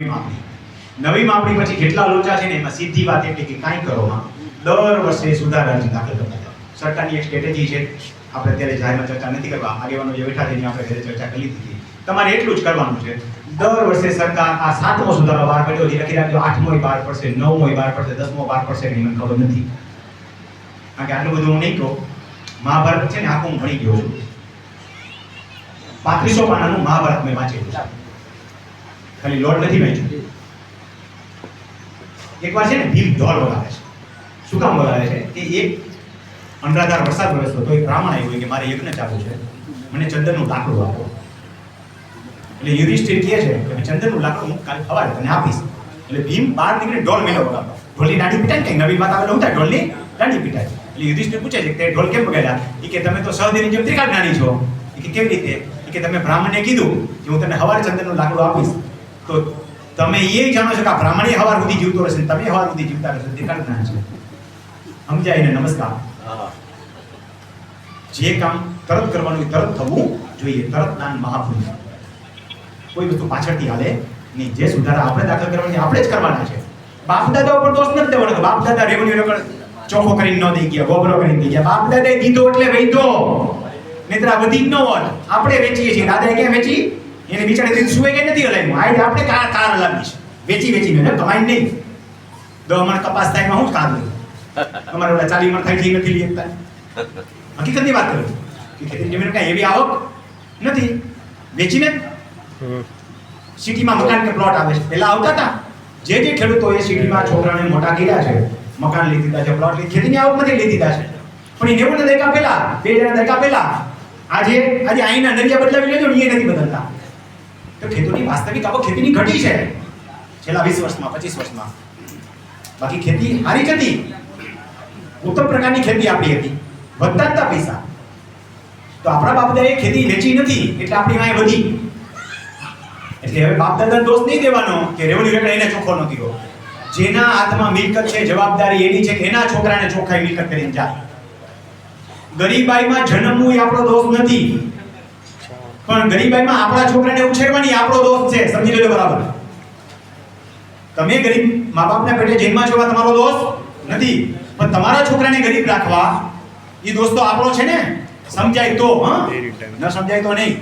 નવી માપણી પછી જેટલા લોચા છે ને એમાં સીધી વાત એટલે કે કાંઈ કરવામાં દર વર્ષે સુધારા અરજી દાખલ કરતા સરકારની એક સ્ટ્રેટેજી છે. આપણે અત્યારે જાહેરમાં ચર્ચા નથી કરવા. આગેવાનો જે બેઠા એની આપણે ઘરે ચર્ચા કરી દીધી તમારે એટલું જ કરવાનું છે. દર વર્ષે સરકાર આ સાતમો સુધારો બહાર કર્યો છે. લખી રાખજો આઠમો બહાર પડશે નવમો બહાર પડશે, દસમો બહાર પડશે એની મને ખબર નથી. કારણ કે આટલું બધું હું નહીં કહું. મહાભારત છે ને આખું હું ભણી ગયો છું. પાંત્રીસો પાનાનું મહાભારત મેં વાંચેલું છે. ખાલી લોટ નથી વાંચ્યું. એકવાર છે ને ભીમ ઢોલ બોલાવે છે. શું કામ બોલાવે છે? કે એક અનરાધાર વરસાદ વરસતો તો એક બ્રાહ્મણ આવ્યો કે મારે યજ્ઞ ચાલુ છે, મને ચંદનનું લાકડું આપો. એટલે યુધિષ્ઠિર કહે છે કે ચંદનનું લાકડું હું કાલે સવારે તને આપીશ. એટલે ભીમ બહાર નીકળી ઢોલ મેળો વગાડતો ઢોલની દાઢી પીટાય કઈ નવી વાત આવે હતા ઢોલની દાઢી પીટાય. એટલે યુધિષ્ઠિર પૂછે છે કે ઢોલ કેમ વગાડ્યા એ કે તમે તો સહદેવની જેમ ત્રિકાળ જ્ઞાની છો. એ કે કેવી રીતે? કે તમે બ્રાહ્મણને કીધું કે હું તમને હવારે ચંદનનું લાકડું આપીશ. તો તમે એ જાણો છો કે આ બ્રાહ્મણ હવાર સુધી જીવતો રહેશે તમે હવાર સુધી જીવતા રહેશો ત્રિકાળ જ્ઞાન છે. સમજાય ને? નમસ્કાર. જે કામ તરત કરવાનું તરત થવું જોઈએ તરત દાન મહાપુરુષ. કોઈ વસ્તુ પાછળથી હાલે નહીં. જે સુધારા આપણે દાખલ કરવાની આપણે જ કરવાના છે. બાપ દાદા ઉપર દોષ નથી દેવાનો બાપ દાદા રેવન્યુ રેકોર્ડ ચોખ્ખો કરીને ન દઈ ગયા ગોબરો કરીને દઈ ગયા. બાપ દાદાએ દીધો એટલે વૈધો નહીતર આ વધી ન હોત. આપણે વેચીએ છીએ. દાદાએ ક્યાં વેચી? એને બિચારે દિન સુવે કે નથી હલાવ્યું? આ આપણે કાર કાર હલાવી છે વેચી વેચીને ને કમાઈ નહીં. દો મણ કપાસ થાય હું જ કાર લઉં? અમારે ઓલા ચાલી મણ થાય છે નથી લઈ શકતા. હકીકતની વાત કરું કે ખેતી જમીન કાંઈ એવી આવક નથી. વેચીને સિટીમાં મકાન કે પ્લોટ આવે છે. પહેલાં આવતા હતા જે જે ખેડૂતોએ સિટીમાં છોકરાને મોટા કર્યા છે મકાન લઈ દીધા છે પ્લોટ લઈ ખેતીની આવક નથી લઈ દીધા છે. પણ એ નેવું દાયકા પહેલા બે હજાર દાયકા પહેલા આજે આજે અહીંના નરિયા બદલાવી લેજો ને એ નથી બદલતા. તો ખેતોની વાસ્તવિક આવક ખેતીની ઘટી છે. છેલ્લા વીસ વર્ષમાં, પચીસ વર્ષમાં. બાકી ખેતી હારી હતી. ઉત્તમ પ્રકારની ખેતી આપણી હતી. વધતા જતા પૈસા. તો આપણા બાપ દાદાએ ખેતી વેચી નથી, એટલે આપણી વાંહે વધી. એટલે હવે બાપ દાદા દોષ નહીં દેવાનો કે રેવન્યુ રેકડ એને ચોખ્ખો નથી કર્યો જેના હાથમાં મિલકત છે, જવાબદારી એની છે કે એના છોકરાને ચોખ્ખાઈ મિલકત કરીને જાય. ગરીબાઈમાં જન્મવું એ આપણો દોષ નથી. પણ ગરીબાઈમાં આપણા છોકરાને ઉછેરવાની આપણો દોષ છે સમજી લેજો બરાબર. તમે ગરીબ મા બાપના પેટે જેલમાં જોવા તમારો દોષ નથી પણ તમારા છોકરાને ગરીબ રાખવા એ દોસ્તો આપણો છે ને. સમજાય તો હા? ન સમજાય તો નહીં.